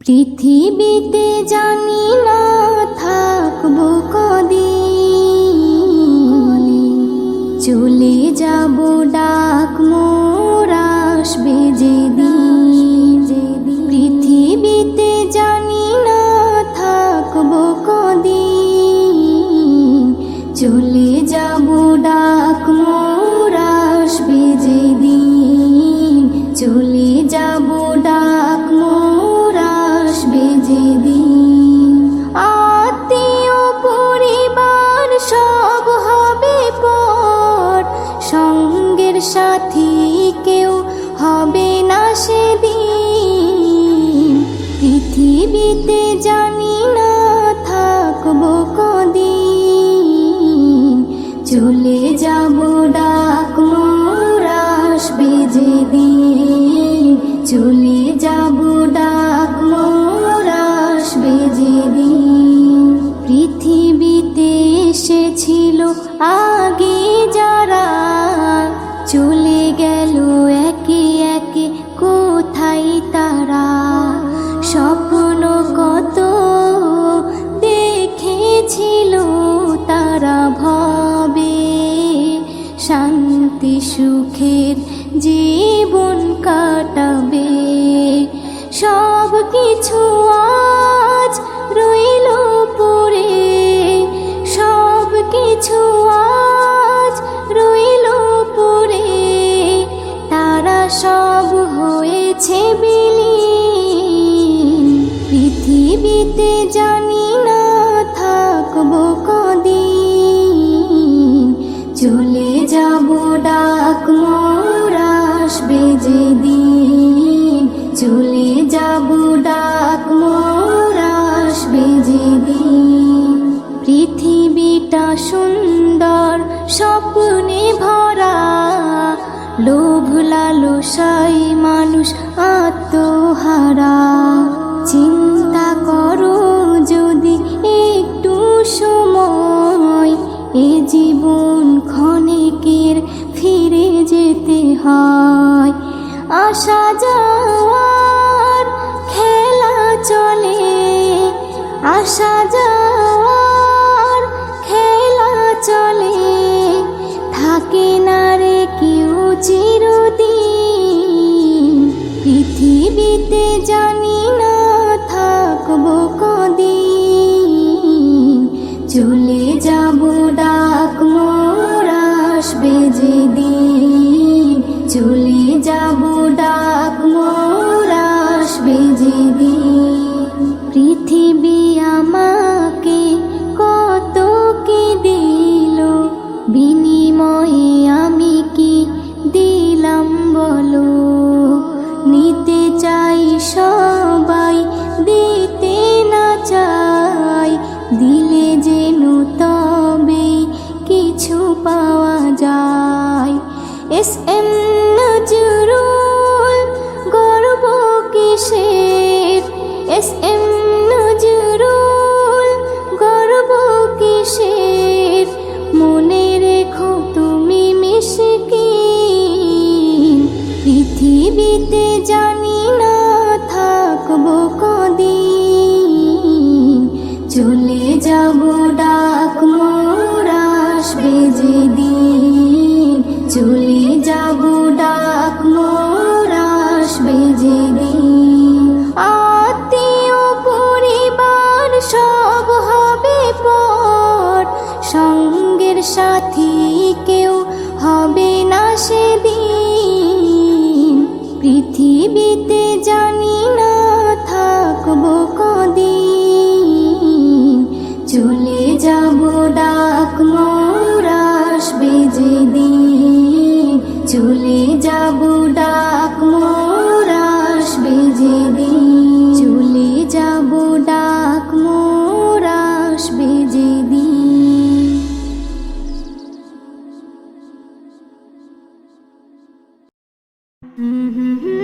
পৃথিবীতে জানি না থাকব কদি চলে যাব ডা এ জীবন ক্ষণিকের ফিরে যেতে হয়। আসা যাওয়ার খেলা চলে। আসা যাওয়ার খেলা চলে। থাকে না রে কেউ চির পৃথিবীতে জানি না, থাকব কদিন। চলে যাব ডাক মোরাস বেজে দিন চলে যাব ডাক মোরাস বেজে দিন চলে যাব ডাক মোরাস বেজে দিন Mm-hmm.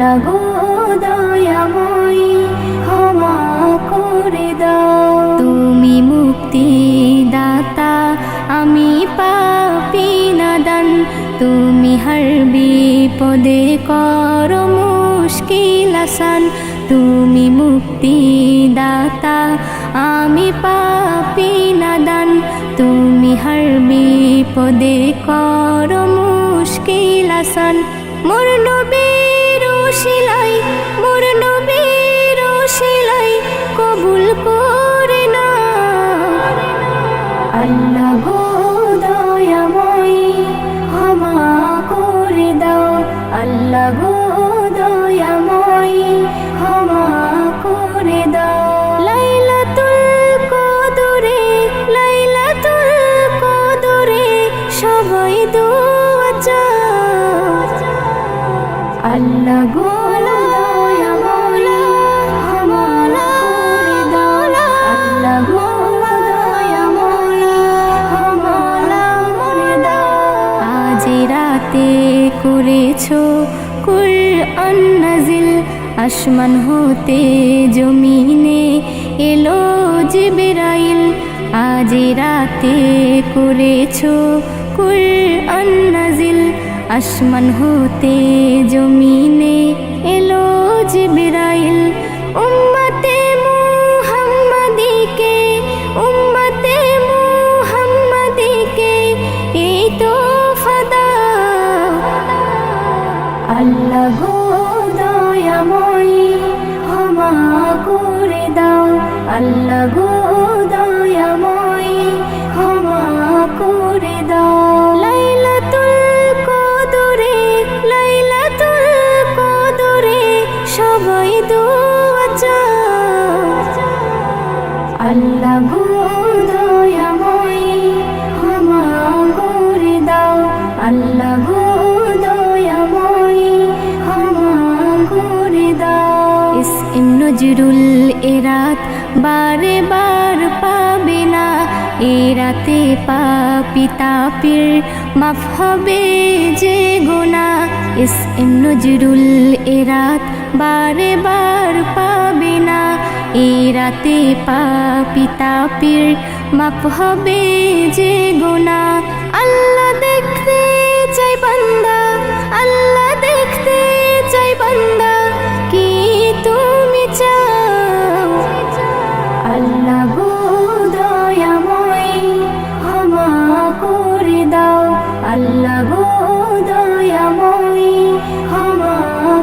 মাওলা গো দয়াময়ী, ক্ষমা করে দাও। তুমি মুক্তি দাতা আমি পাপি নাদান। তুমি হর বিপদে কর মুশকিল আসান। তুমি মুক্তি দাতা আমি পাপি নাদান। তুমি হর বিপদে কর মুশকিল আসান। মোর আসমান হতে জমিনে এলো জিবরাইল, আজ রাতে করেছ কুল আসমান হতে জমিনে এলো জিবরাইল। উম্মতে গো দয়াময়ী, ক্ষমা করে দাও। লাইলাতুল কদরে লাইলাতুল কদরে সবাই দোয়া চায় আল্লাহ গো দয়াময়ী, ক্ষমা করে দাও। আল্লাহ গো দয়াময়ী, ক্ষমা করে দাও। ইস ইম নজরুল রাতে পাপি তাপির মাফ হবে যে গোনা। ইস ইম নজরুল এরাত বারে বার পাবে না। এ রাতে পাপি তাপির মাপ হবে যে গোনা। আল্লাহ দেখতে চাই বান্দা, আল্লাহ দেখতে চাই বান্দা।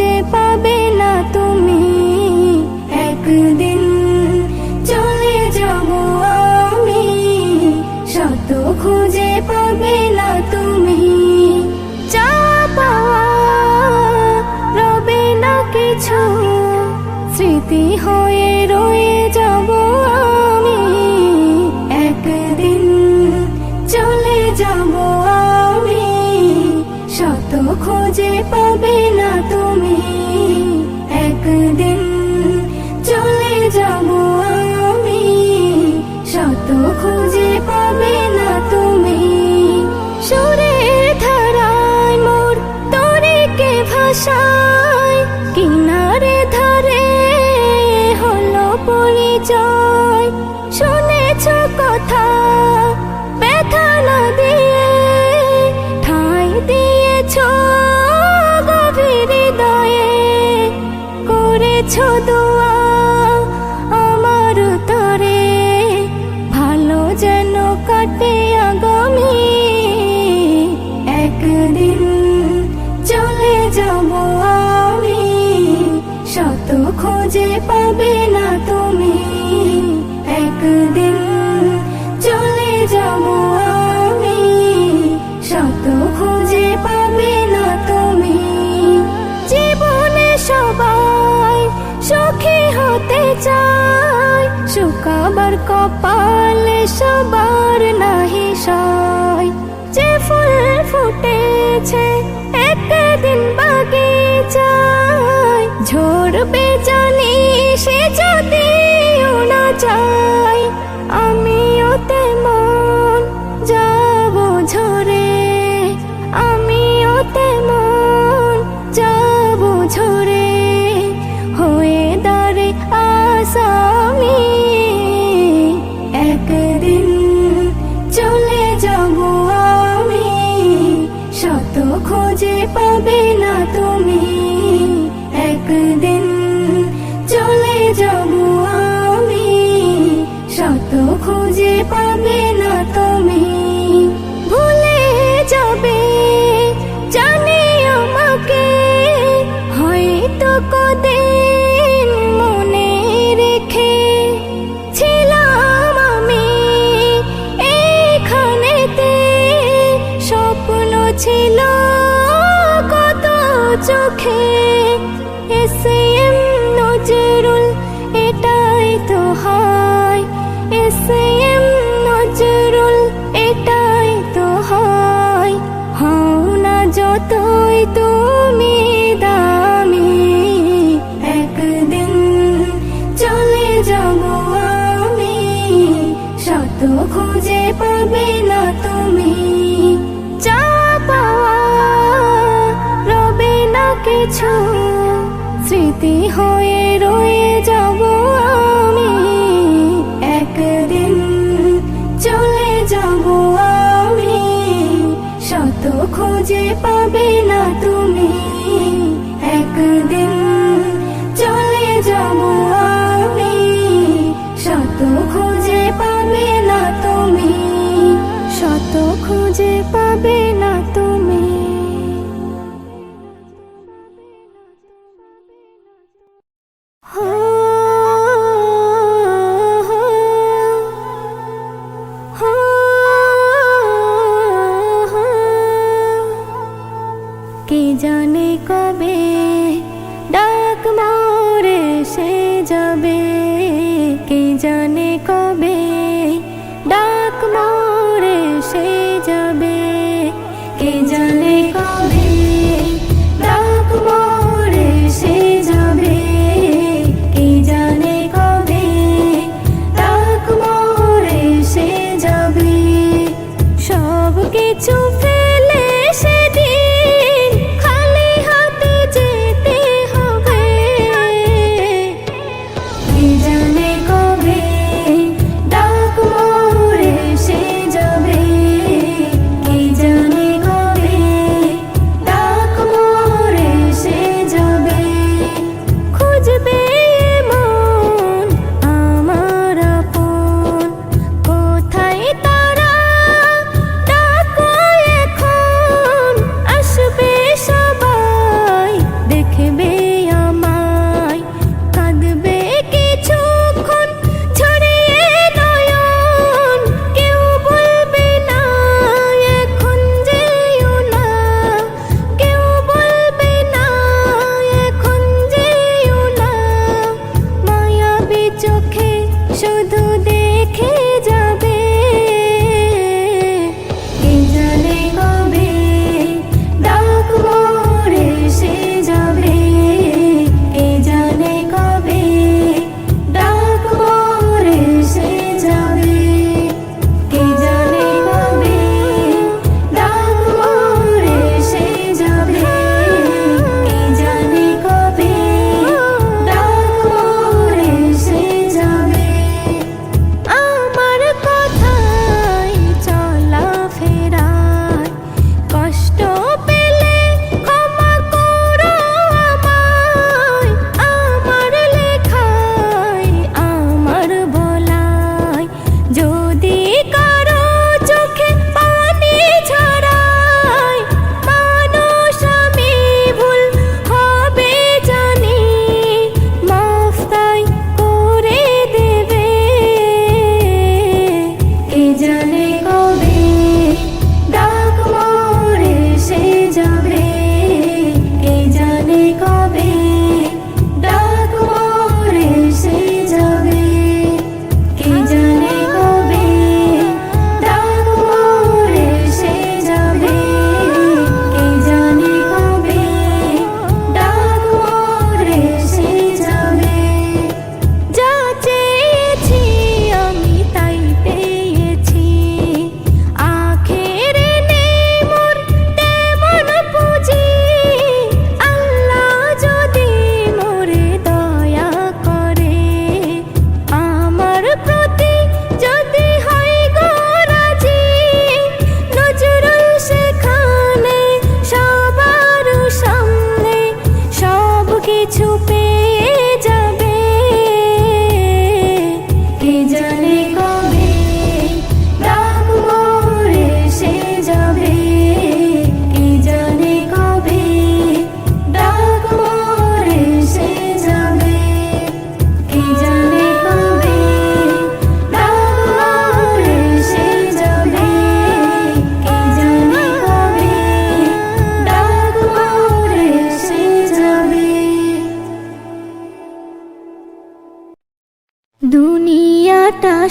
খুঁজে পাবে সবার নাহি সয়। যে ফুল ফুটেছে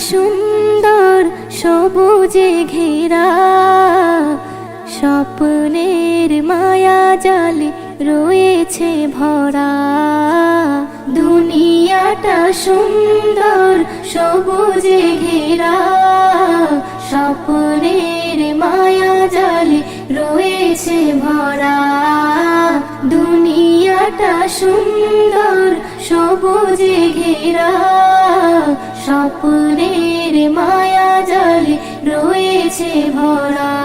সুন্দর সবুজে ঘেরা, স্বপ্নের মায়া জালে রয়েছে ভরা। দুনিয়াটা সুন্দর সবুজে ঘেরা, স্বপ্নের মায়া জালে রয়েছে ভরা। দুনিয়াটা সুন্দর সবুজে ঘেরা স্বপ্নের মায়া জালে রয়েছে ভরা।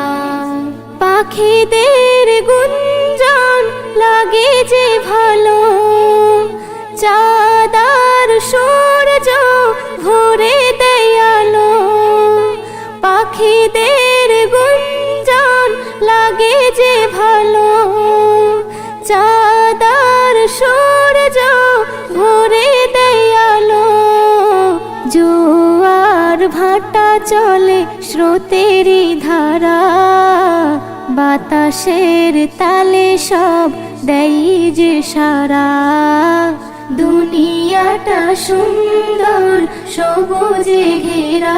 পাখিদের গুঞ্জন লাগে চলে স্রোতেরই ধারা। বাতাসের তালে সব দেই যে সারা। দুনিয়াটা সুন্দর, সবুজে ঘেরা।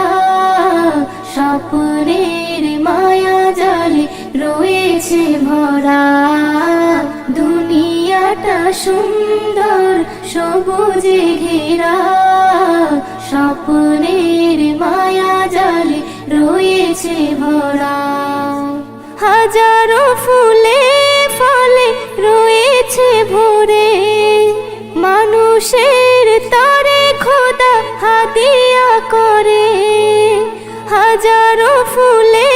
স্বপ্নের মায়া জালে রয়েছে ভরা। দুনিয়াটা সুন্দর, সবুজে ঘেরা। স্বপ্নের মায়া জালে রয়েছে ভরা। হাজারো ফুলে ফলে রয়েছে ভরে। মানুষের তরে খোদা হাদিয়া করে। হাজারো ফুলে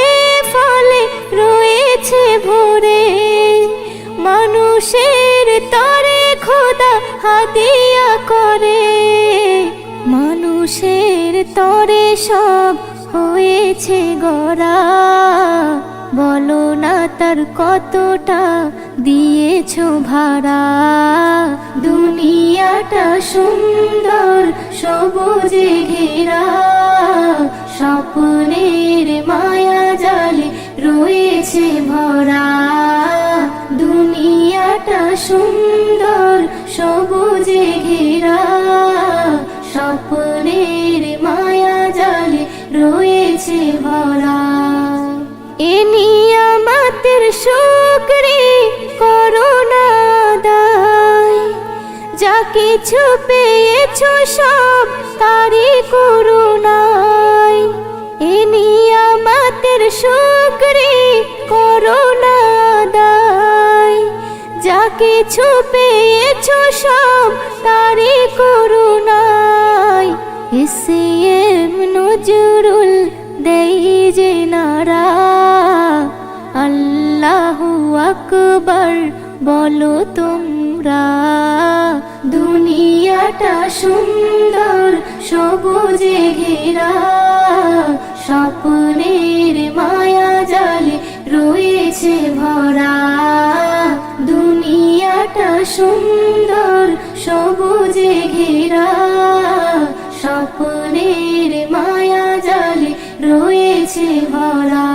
ফলে রয়েছে ভরে। মানুষের তরে খোদা হাদিয়া করে। মানুষের তরে সব হয়েছে গড়া। বলো না তার কতটা দিয়েছ ভাড়া। দুনিয়াটা সুন্দর, সবুজে ঘেরা। স্বপ্নের মায়া জালে রয়েছে ভরা। দুনিয়াটা সুন্দর রয়েছে ভরা এ নিয়ামতের শুকরি করোনা দায়। যা কিছু পেয়েছ সব তারি করুণায়। এ নিয়ামতের শুকরি করোনা দায়। যা কিছু পেয়েছ সব তারি করুণায়। এসে আকবার বলো তোমরা, দুনিয়াটা সুন্দর, সবুজে ঘেরা, স্বপ্নের মায়া জালে রয়েছে ভরা। দুনিয়াটা সুন্দর, সবুজে ঘেরা, স্বপ্নের মায়া জালে রয়েছে ভরা।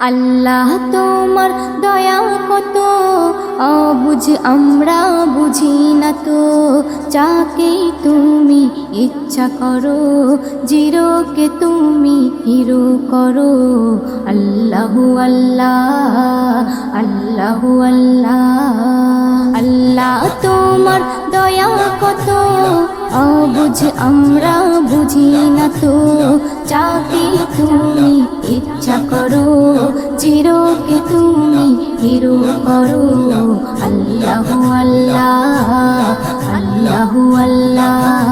আল্লাহ তোমার দয়া কত? অবুঝ আমরা বুঝি না তো। যাকে তুমি ইচ্ছা করো, জিরোকে তুমি হিরো করো। আল্লাহু আল্লাহ আল্লাহু আল্লাহ আল্লাহ তোমার দয়া কত? অবুঝ আমরা বুঝি না তো। যাকে তুমি, ইচ্ছা করো, চিরকে তুমি হিরো করো। আল্লাহু আল্লাহ আল্লাহু আল্লাহ।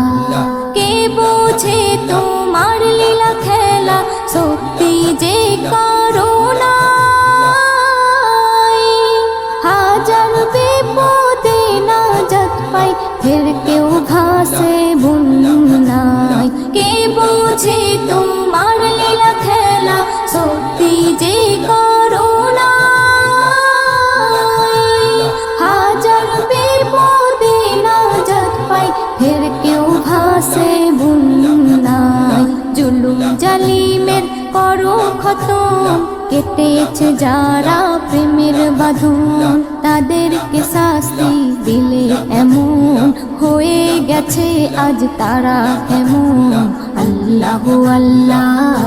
কে বোঝে তোমার লীলা খেলা? সত্যি যে করো বোঝে তোমার লীলা খেলা সত্যি যে করো না হাজার বিপদে না পাই, ফের কেউ ঘাসে বুনাই জুলুম জালিমের করো খতম, কেটেছে যারা প্রেমের বাঁধন, তাদেরকে শাস্তি দিলে এমন। হয়ে গেছে আজ তারা কেমন? আল্লাহ আল্লাহ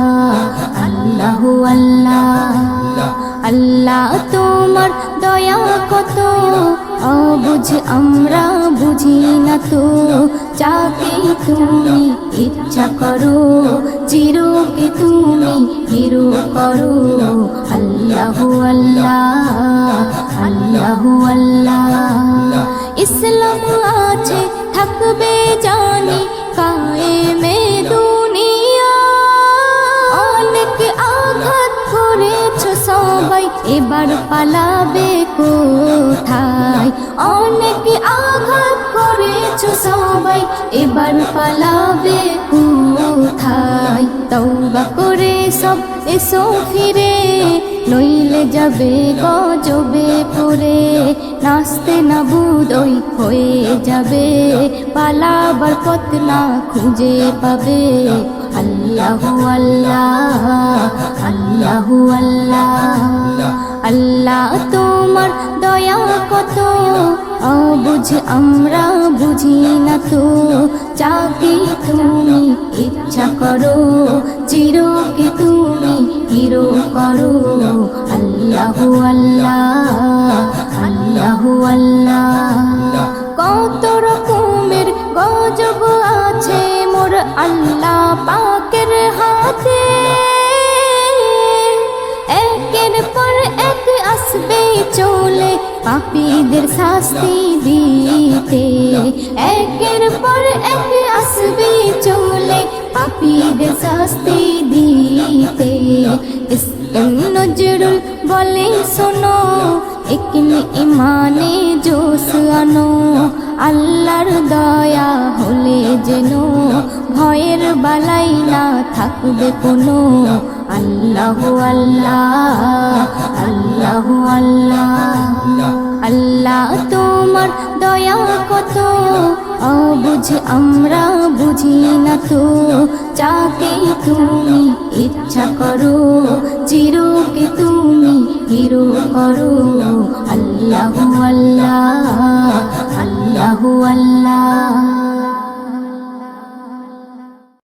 আল্লাহ আল্লাহ। আল্লাহ, তোমার দয়া কত? অবুঝ আমরা বুঝি না তো। যাকে তুমি ইচ্ছা করো, চিরকে তুমি হিরো করো। আল্লাহ আল্লাহ আল্লাহ আল্লাহ। ইসলাম আছে, থাকবে জানি। এবার পালাবে কোথায়? অনেক আঘাত করেছ সবাই, এবার পালাবে কোথায়? তৌবা করে সব এসো ফিরে, নইলে যাবে গজবে পরে নাচতে না বুদই হয়ে যাবে, পালাবার পথ না খুঁজে পাবে। আল্লাহ আল্লাহ আল্লাহ আল্লাহ। আল্লাহ তোমার দয়া কত? অবুঝ আমরা বুঝি না তো। যাকে তুমি ইচ্ছা করো, চিরকে তুমি হিরো করো। আল্লাহ আল্লাহ আল্লাহ আল্লাহ। কত রকমের গজব আছে মোর আল্লাহ পাকের হাতে। চলে পাপীদের শাস্তি দিতে। একের পর এক আসবে চলে পাপীদের শাস্তি দিতে। নজরুল বলে, শোনো, একনি ইমানে জোশ আনো। আল্লাহর দয়া হলে যেন ভয়ের বালাই না থাকবে কোনো। আল্লাহ আল্লাহ আল্লাহ আল্লাহ আল্লাহ। আল্লাহ তোমার দয়া কত? অবুঝ আমরা বুঝি না তো। যাকে তুমি ইচ্ছা করো, চিরকে তুমি হিরো করো। আল্লাহ আল্লাহ আল্লাহ আল্লাহ।